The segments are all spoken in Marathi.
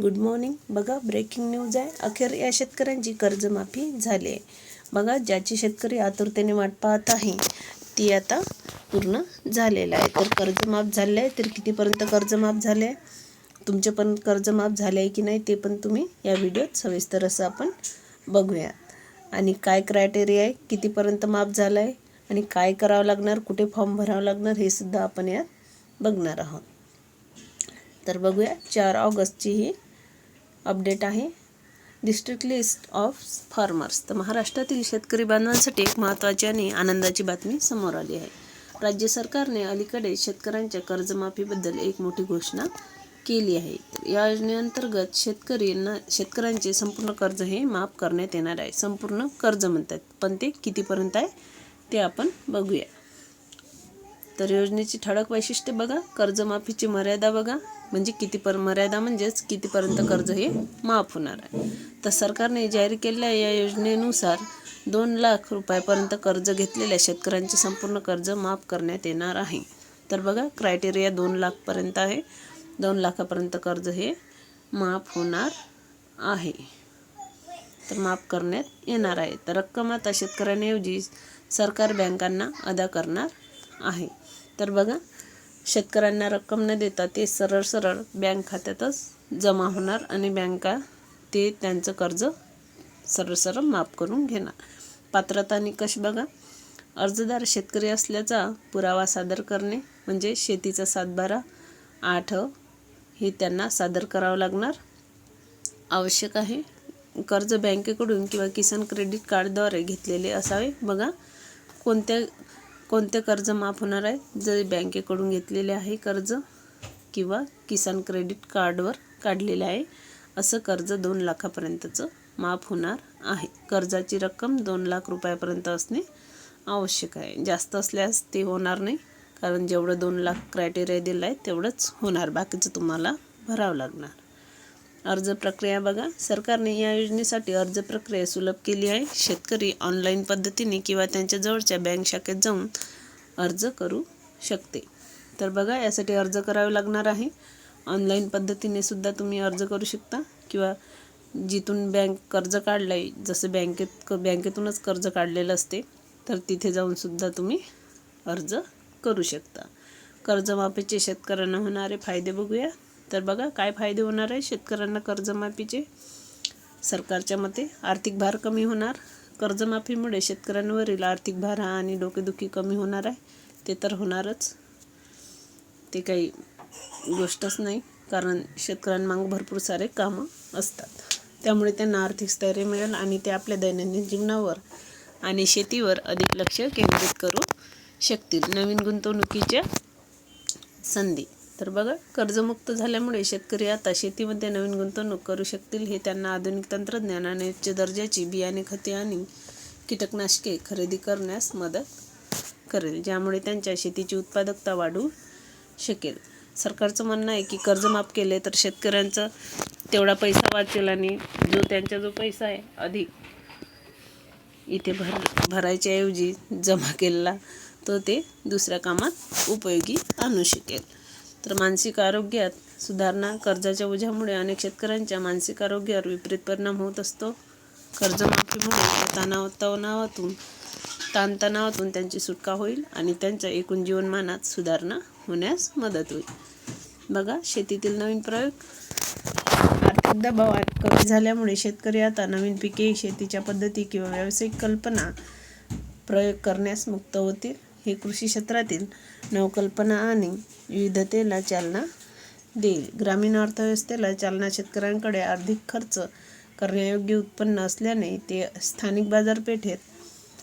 गुड मॉर्निंग बघा ब्रेकिंग न्यूज आहे. अखेर या शेतकऱ्यांची कर्जमाफी झाली आहे बघा ज्याची शेतकरी आतुरतेने वाट पाहत आहे ती आता पूर्ण झालेलं आहे. तर कर्ज माफ झालं आहे तर कितीपर्यंत कर्ज माफ झाले आहे? तुमचे पण कर्ज माफ झाले आहे की नाही ते पण तुम्ही या व्हिडिओत सविस्तर असं आपण बघूयात. आणि काय क्रायटेरिया आहे कितीपर्यंत माफ झालं आहे आणि काय करावं लागणार कुठे फॉर्म भरावं लागणार हे सुद्धा आपण यात बघणार आहोत. तर बघूया चार ऑगस्टची ही अपडेट आहे. डिस्ट्रिक्ट लिस्ट ऑफ फार्मर्स तर महाराष्ट्रातील शेतकरी बांधवांसाठी एक महत्त्वाची आणि आनंदाची बातमी समोर आली आहे. राज्य सरकारने अलीकडे शेतकऱ्यांच्या कर्जमाफीबद्दल एक मोठी घोषणा केली आहे. या योजनेअंतर्गत शेतकरींना शेतकऱ्यांचे संपूर्ण कर्ज हे माफ करण्यात येणार आहे. संपूर्ण कर्ज म्हणतात. पण ते कितीपर्यंत आहे ते आपण बघूया. तर योजनेची ठळक वैशिष्ट्ये बघा. कर्जमाफीची मर्यादा बघा. म्हणजे किती पर मर्यादा म्हणजेच कितीपर्यंत कर्ज हे माफ होणार आहे. तर सरकारने जाहीर केलेल्या या योजनेनुसार दोन लाख रुपयापर्यंत कर्ज घेतलेल्या शेतकऱ्यांचे संपूर्ण कर्ज माफ करण्यात येणार आहे. तर बघा क्रायटेरिया दोन लाखपर्यंत आहे. दोन लाखापर्यंत कर्ज हे माफ होणार आहे. तर माफ करण्यात येणार आहे. तर रक्कम आता शेतकऱ्यांऐवजी सरकार बँकांना अदा करणार आहे. तर बघा शेतकऱ्यांना रक्कम न देता ते सरळ सरळ बँक खात्यातच जमा होणार आणि बँका ते त्यांचं कर्ज सरळ सरळ माफ करून घेणार. पात्रता निकष बघा. अर्जदार शेतकरी असल्याचा पुरावा सादर करणे म्हणजे शेतीचा सातबारा आठ हे त्यांना सादर करावं लागणार. आवश्यक आहे कर्ज बँकेकडून किंवा किसान क्रेडिट कार्डद्वारे घेतलेले असावे. बघा कोणत्या कोणते कर्ज माफ होणार आहे? जरी बँकेकडून घेतलेले आहे कर्ज किंवा किसान क्रेडिट कार्डवर काढलेले आहे असं कर्ज दोन लाखापर्यंतचं माफ होणार आहे. कर्जाची रक्कम दोन लाख रुपयापर्यंत असणे आवश्यक आहे. जास्त असल्यास ते होणार नाही कारण जेवढं दोन लाख क्रायटेरिया दिलं आहे तेवढंच होणार. बाकीचं तुम्हाला भरावं लागणार. अर्ज प्रक्रिया बघा. सरकारने या योजनेसाठी अर्ज प्रक्रिया सुलभ केली आहे. शेतकरी ऑनलाईन पद्धतीने किंवा त्यांच्या जवळच्या बँक शाखेत जाऊन अर्ज करू शकते. तर बघा यासाठी अर्ज करावे लागणार आहे. ऑनलाईन पद्धतीने सुद्धा तुम्ही अर्ज करू शकता किंवा जिथून बँक कर्ज काढलं आहे जसं बँकेत क बँकेतूनच कर्ज काढलेलं असते तर तिथे जाऊन सुद्धा तुम्ही अर्ज करू शकता. कर्जमाफीचे शेतकऱ्यांना होणारे फायदे बघूया. तर बघा काय फायदे होणार आहे? शेतकऱ्यांना कर्जमाफीचे? सरकारच्या मते आर्थिक भार कमी होणार. कर्जमाफीमुळे शेतकऱ्यांवरील आर्थिक भार हा आणि डोकेदुखी कमी होणार आहे. ते तर होणारच. ते काही गोष्टच नाही कारण शेतकऱ्यांमाग भरपूर सारे कामं असतात. त्यामुळे त्यांना आर्थिक स्थैर्य मिळेल आणि ते आपल्या दैनंदिन जीवनावर आणि शेतीवर अधिक लक्ष केंद्रित करू शकतील. नवीन गुंतवणुकीच्या संधी. तर बघा कर्जमुक्त झाल्यामुळे शेतकरी आता शेतीमध्ये नवीन गुंतवणूक करू शकतील हे त्यांना आधुनिक तंत्रज्ञान आणि उच्च दर्जाची बियाणे खते आणि कीटकनाशके खरेदी करण्यास मदत करेल ज्यामुळे त्यांच्या शेतीची उत्पादकता वाढू शकेल. सरकारचं म्हणणं आहे की कर्ज माफ केले तर शेतकऱ्यांचा तेवढा पैसा वाचेल आणि जो त्यांचा जो पैसा आहे अधिक इथे भर भरायच्याऐवजी जमा केलेला तो ते दुसऱ्या कामात उपयोगी आणू शकेल. तर मानसिक आरोग्यात सुधारणा कर्जाच्या ओझ्यामुळे अनेक शेतकऱ्यांच्या मानसिक आरोग्यावर विपरीत परिणाम होत असतो. कर्जमाफीमुळे तणाव तणावातून ताणतणावातून त्यांची सुटका होईल आणि त्यांच्या एकूण जीवनमानात सुधारणा होण्यास मदत होईल. बघा शेतीतील नवीन प्रयोग. आर्थिक दबाव कमी झाल्यामुळे शेतकरी आता नवीन पिके शेतीच्या पद्धती किंवा व्यावसायिक कल्पना प्रयोग करण्यास मुक्त होतील. हे कृषी क्षेत्रातील नवकल्पना आणि विविधतेला चालना देईल. ग्रामीण अर्थव्यवस्थेला चालना शेतकऱ्यांकडे अधिक खर्च करण्यायोग्य उत्पन्न असल्याने ते स्थानिक बाजारपेठेत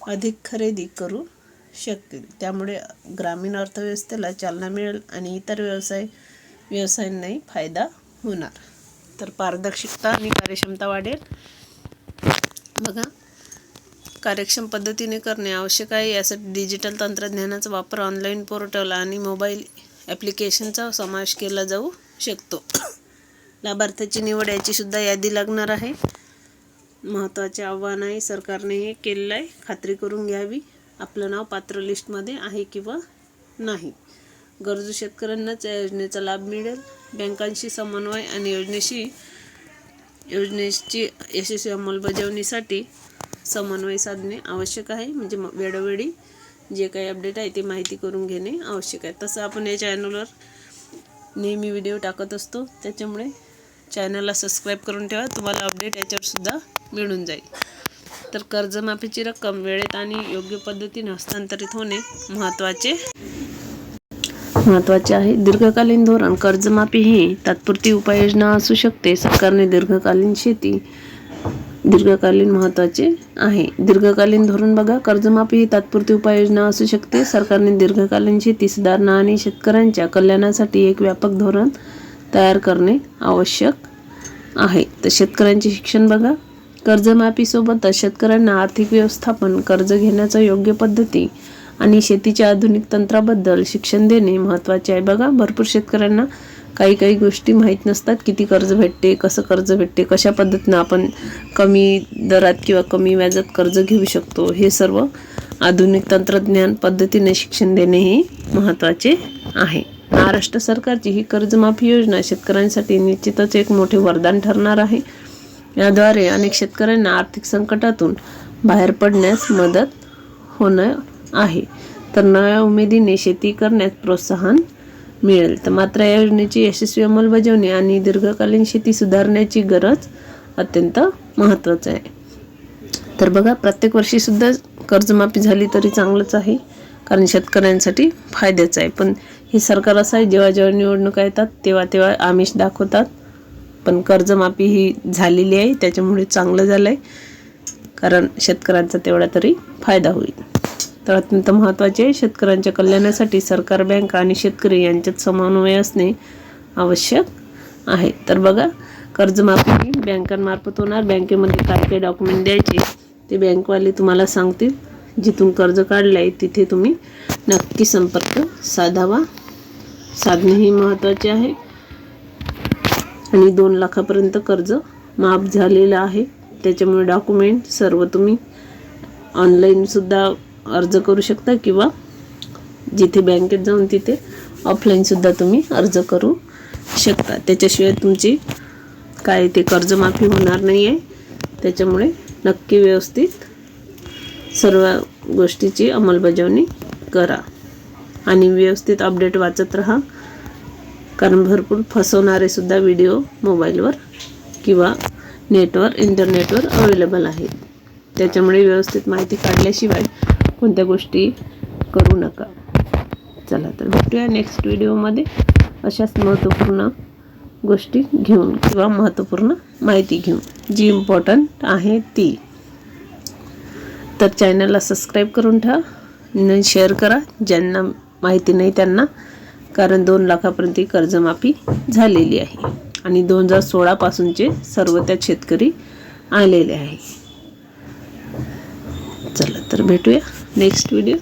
अधिक खरेदी करू शकतील. त्यामुळे ग्रामीण अर्थव्यवस्थेला चालना मिळेल आणि इतर व्यवसाय व्यवसायांनाही फायदा होणार. तर पारदर्शकता आणि कार्यक्षमता वाढेल. बघा कार्यक्षम पद्धतीने करणे आवश्यक आहे. यासाठी डिजिटल तंत्रज्ञानाचा वापर ऑनलाईन पोर्टल आणि मोबाईल ॲप्लिकेशनचा समावेश केला जाऊ शकतो. लाभार्थ्याची निवड याची सुद्धा यादी लागणार आहे. महत्त्वाचे आव्हान आहे सरकारने हे केलेलं आहे. खात्री करून घ्यावी. आपलं नाव पात्र लिस्टमध्ये आहे किंवा नाही. गरजू शेतकऱ्यांनाच या योजनेचा लाभ मिळेल. बँकांशी समन्वय आणि योजनेशी योजनेची यशस्वी अंमलबजावणीसाठी समन्वय साधणे आवश्यक आहे. म्हणजे वेळोवेळी जे काही अपडेट आहे ते माहिती करून घेणे आवश्यक आहे. तसं आपण या चॅनलवर नेहमी व्हिडिओ टाकत असतो. त्याच्यामुळे चॅनलला सबस्क्राईब करून ठेवा. तुम्हाला अपडेट याच्यावर सुद्धा मिळून जाईल. तर कर्जमाफीची रक्कम वेळेत आणि योग्य पद्धतीने हस्तांतरित होणे महत्त्वाचे महत्त्वाचे आहे. दीर्घकालीन धोरण कर्जमाफी ही तात्पुरती उपाययोजना असू शकते. सरकारने दीर्घकालीन शेती दीर्घकालीन महत्त्वाचे आहे. दीर्घकालीन धोरण बघा कर्जमाफी ही तात्पुरती उपाययोजना असू शकते. सरकारने दीर्घकालीन शेती सुधारणा आणि शेतकऱ्यांच्या कल्याणासाठी एक व्यापक धोरण तयार करणे आवश्यक आहे. तर शेतकऱ्यांचे शिक्षण बघा. कर्जमाफीसोबतच शेतकऱ्यांना आर्थिक व्यवस्थापन कर्ज घेण्याच्या योग्य पद्धती आणि शेतीच्या आधुनिक तंत्राबद्दल शिक्षण देणे महत्त्वाचे आहे. बघा भरपूर शेतकऱ्यांना काही काही गोष्टी माहीत नसतात किती कर्ज भेटते कसं कर्ज भेटते कशा पद्धतीनं आपण कमी दरात किंवा कमी व्याजात कर्ज घेऊ शकतो हे सर्व आधुनिक तंत्रज्ञान पद्धतीने शिक्षण देणे हे महत्त्वाचे आहे. महाराष्ट्र सरकारची ही कर्जमाफी योजना शेतकऱ्यांसाठी निश्चितच एक मोठे वरदान ठरणार आहे. याद्वारे अनेक शेतकऱ्यांना आर्थिक संकटातून बाहेर पडण्यास मदत होणं आहे. तर नव्या उमेदीने शेती करण्यास प्रोत्साहन मिळेल. तर मात्र या योजनेची यशस्वी अंमलबजावणी आणि दीर्घकालीन शेती सुधारण्याची गरज अत्यंत महत्त्वाचं आहे. तर बघा प्रत्येक वर्षीसुद्धा कर्जमाफी झाली तरी चांगलंच आहे कारण शेतकऱ्यांसाठी फायद्याचं आहे. पण हे सरकार असं आहे जेव्हा जेव्हा निवडणुका येतात तेव्हा तेव्हा आमिष दाखवतात. पण कर्जमाफी ही झालेली आहे त्याच्यामुळे चांगलं झालं आहे कारण शेतकऱ्यांचा तेवढा तरी फायदा होईल. तर अत्यंत महत्त्वाचे आहे. शेतकऱ्यांच्या कल्याणासाठी सरकार बँक आणि शेतकरी यांच्यात समन्वय असणे आवश्यक आहे. तर बघा कर्जमाफी बँकांमार्फत होणार. बँकेमध्ये काय काय डॉक्युमेंट द्यायचे ते बँकवाले तुम्हाला सांगतील. जिथून कर्ज काढलं आहे तिथे तुम्ही नक्की संपर्क साधावा. साधणे ही महत्त्वाचे आहे. आणि दोन लाखापर्यंत कर्ज माफ झालेलं आहे. त्याच्यामुळे डॉक्युमेंट सर्व तुम्ही ऑनलाईनसुद्धा अर्ज करू शकता किंवा जिथे बँकेत जाऊन तिथे ऑफलाईनसुद्धा तुम्ही अर्ज करू शकता. त्याच्याशिवाय तुमची काय ते कर्जमाफी होणार नाही आहे त्याच्यामुळे नक्की व्यवस्थित सर्व गोष्टीची अंमलबजावणी करा. आणि व्यवस्थित अपडेट वाचत राहा. कारण भरपूर फसवणारेसुद्धा व्हिडिओ मोबाईलवर किंवा नेटवर इंटरनेटवर अवेलेबल आहेत. त्याच्यामुळे व्यवस्थित माहिती काढल्याशिवाय कोणत्या गोष्टी करू नका. चला तर भेटूया नेक्स्ट व्हिडिओमध्ये अशाच महत्त्वपूर्ण गोष्टी घेऊन किंवा महत्त्वपूर्ण माहिती घेऊन. जी इम्पॉर्टंट आहे ती. तर चॅनलला सबस्क्राईब करून ठेवा आणि शेअर करा. ज्यांना माहिती नाही त्यांना. कारण दोन लाखापर्यंत कर्जमाफी झालेली आहे. आणि दोन हजार सोळापासूनचे सर्व त्या शेतकरी आलेले आहे. चला तर भेटूया. next video.